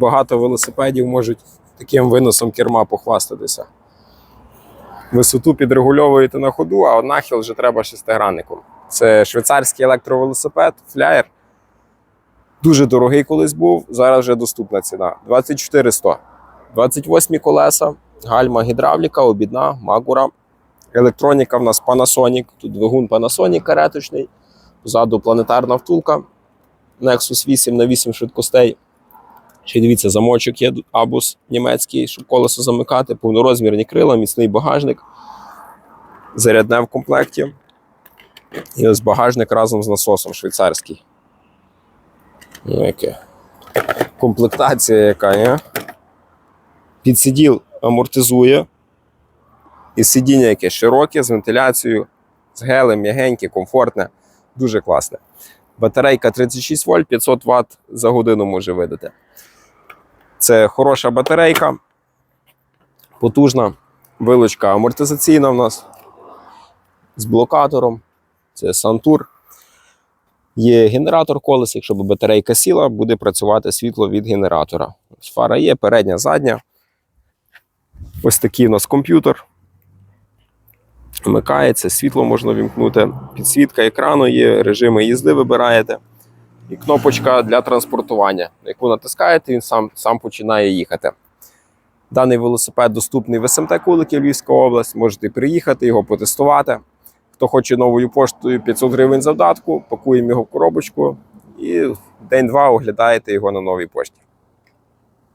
Багато велосипедів можуть таким виносом керма похвастатися. Висоту підрегульовуєте на ходу, а нахил вже треба шестигранником. Це швейцарський електровелосипед, фляєр. Дуже дорогий колись був, зараз вже доступна ціна. 24 100. 28 колеса, гальма гідравліка, обідна, магура. Електроніка в нас Panasonic, тут двигун Panasonic кареточний, позаду планетарна втулка. Nexus 8 на 8 швидкостей. Ще й дивіться, замочок є абус німецький, щоб колесо замикати, повнорозмірні крила, міцний багажник. Зарядне в комплекті. І ось багажник разом з насосом швейцарський. Ну, яке. Комплектація яка є. Підсиділ амортизує. І сидіння яке широке, з вентиляцією, з гелем, м'ягеньке, комфортне, дуже класне. Батарейка 36 вольт, 500 Вт за годину може видати. Це хороша батарейка, потужна вилочка амортизаційна в нас з блокатором. Це Сантур. Є генератор колес. Якщо батарейка сіла, буде працювати світло від генератора. Ось Фара є, передня, задня. Ось такий у нас комп'ютер. Вмикається, світло можна вімкнути, підсвітка екрану є, режими їзди вибираєте. І кнопочка для транспортування, яку натискаєте, він сам, сам починає їхати. Даний велосипед доступний в СМТ Куликів Львівська область. Можете приїхати, його потестувати. Хто хоче новою поштою 500 гривень завдатку, пакуємо його в коробочку і день-два оглядаєте його на новій пошті.